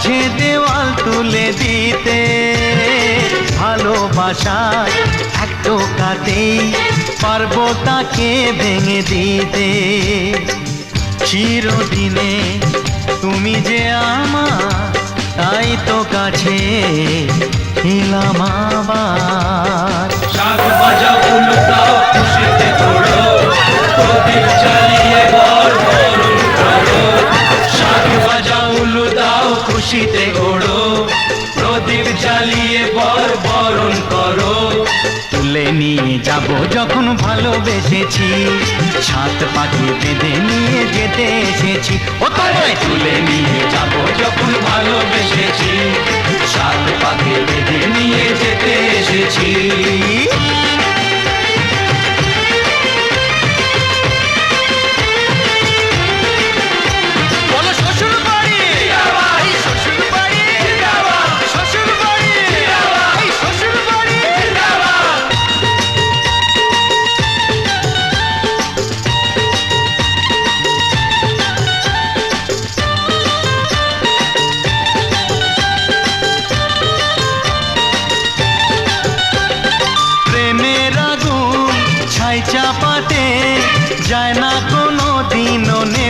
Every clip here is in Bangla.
মাঝে দেওয়াল তুলে দিতে। ভালোবাসা এত কাটে পারব তাকে ভেঙে দিতে। চিরদিনে তুমি যে আমার, তাই তো কাছে এলাম আবার। শাক ভাজা উল্টাও খুশিতে তোড়ো, প্রদীপ জ্বালিয়ে খুশিতে ঘোড়ো প্রদীপ জ্বালিয়ে বর বরণ করো। তুলে নিয়ে যাব যখন ভালোবেসেছি সাত পাখি বেঁধে নিয়ে যেতে এসেছি। ও তোমায় তুলে নিয়ে যাব যখন ভালোবেসেছি সাত পাখি বেঁধে নিয়ে যেতে এসেছি।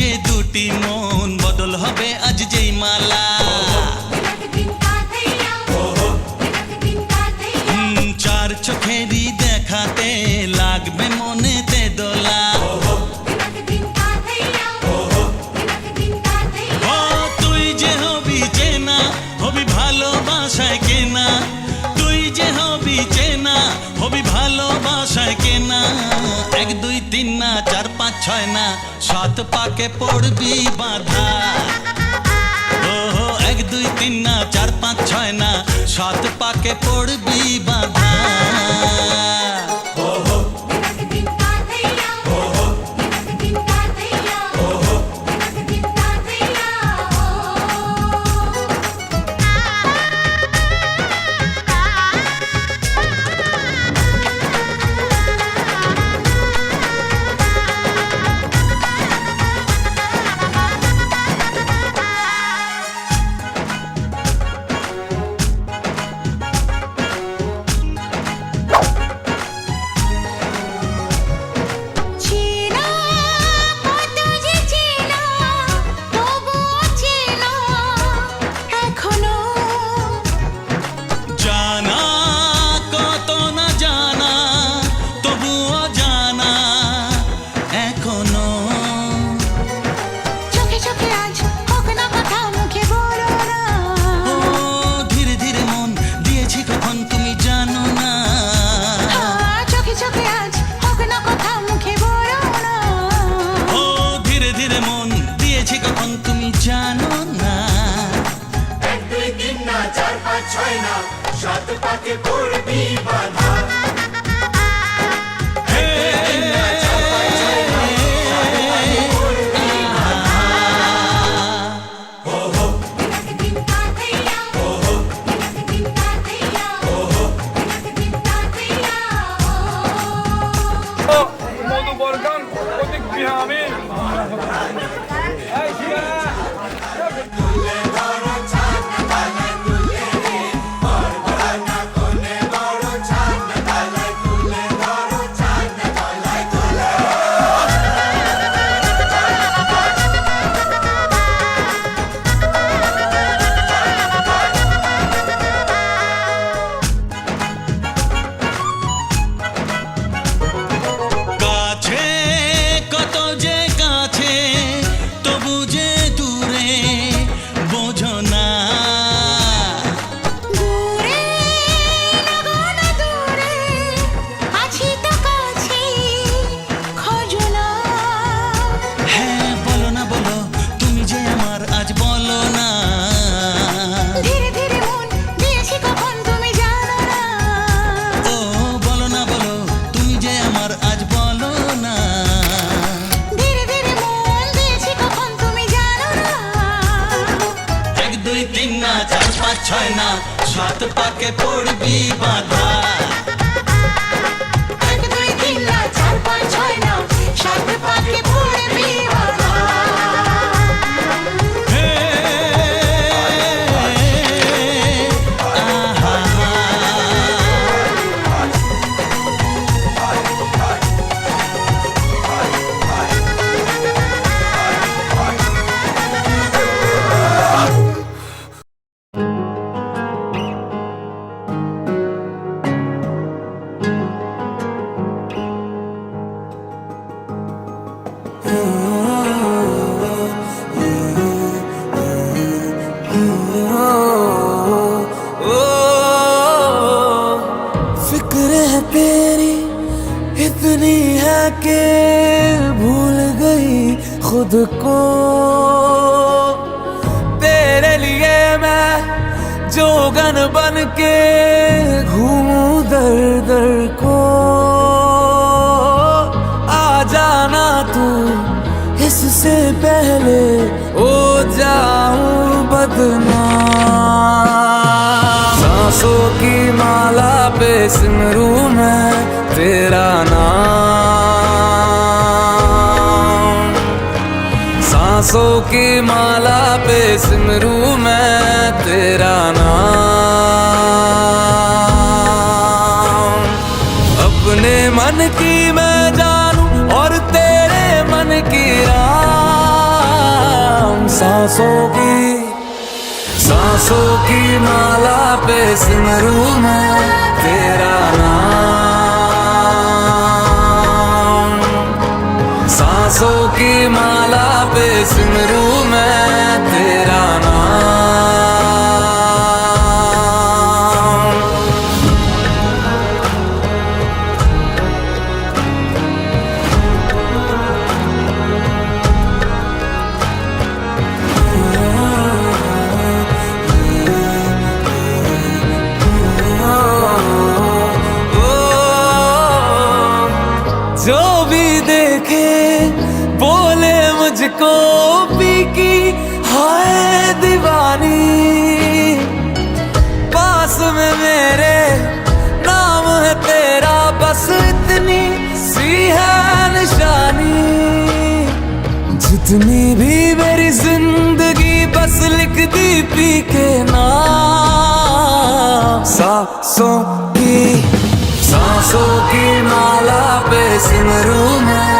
যে দুটি মন বদল হবে আজ যেই মালা। চার চোখেরই দেখাতে লাগবে মনে দোলা তুই যে চেনা, হবি ভালোবাসায় কেনা। তুই যে চেনা ভালোবাসায় কেনা। এক, দুই, তিন, না, চার ছয় না, সাত পাকে পড়বি বাধা। ও এক, দুই, তিন না, চার, পাঁচ, ছয় না, সাত পাকে পড়বি বাধা। সাত পাকে পড়বি। जोगन बन के घूमूं दर दर को। आ जाना तू इससे पहले, ओ जाऊँ बदनाम। सांसों की माला पे सिमरू मैं, तेरा नाम सांसों की माला पे सिमरू मैं तेरा नाम। अपने मन की मैं जानू और तेरे मन की राम। सांसों की सांसों की माला पे सिमरू मैं तेरा नाम। सांसों की माला به سمرو من मुझको पी की, हाय दीवानी। पास में मेरे नाम है तेरा, बस इतनी सी है निशानी। जितनी भी मेरी ज़िंदगी, बस लिख दी पी के नाम सांसों की सांसों की माला पे सिमरू मैं।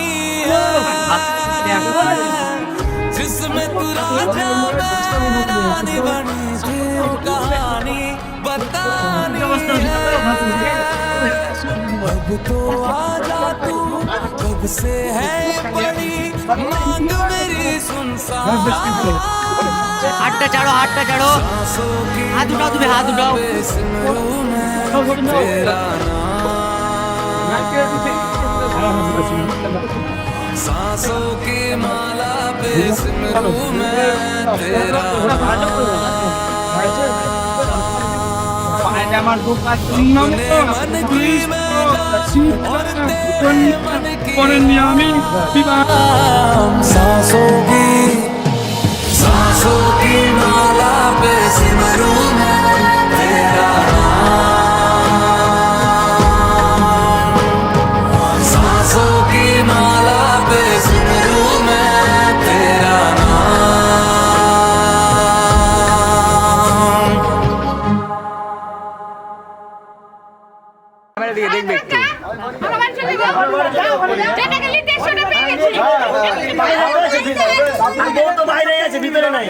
जिसमें तू राजा रानी बनी कहानी बतानी अब तो आजा तू कब से है पड़ी मांग मेरी सुनसान हाथ चढ़ो हाथ चढ़ो हाथ उठाओ तुम्हें हाथ उठाओ। तेरा नाम सांसों की माला पे सिमरू मैं तेरा আমার मन की मैं और तेरे मन की করেননি আমি বিবাহ सांसों की বাইরে আছে ভিতরে নাই।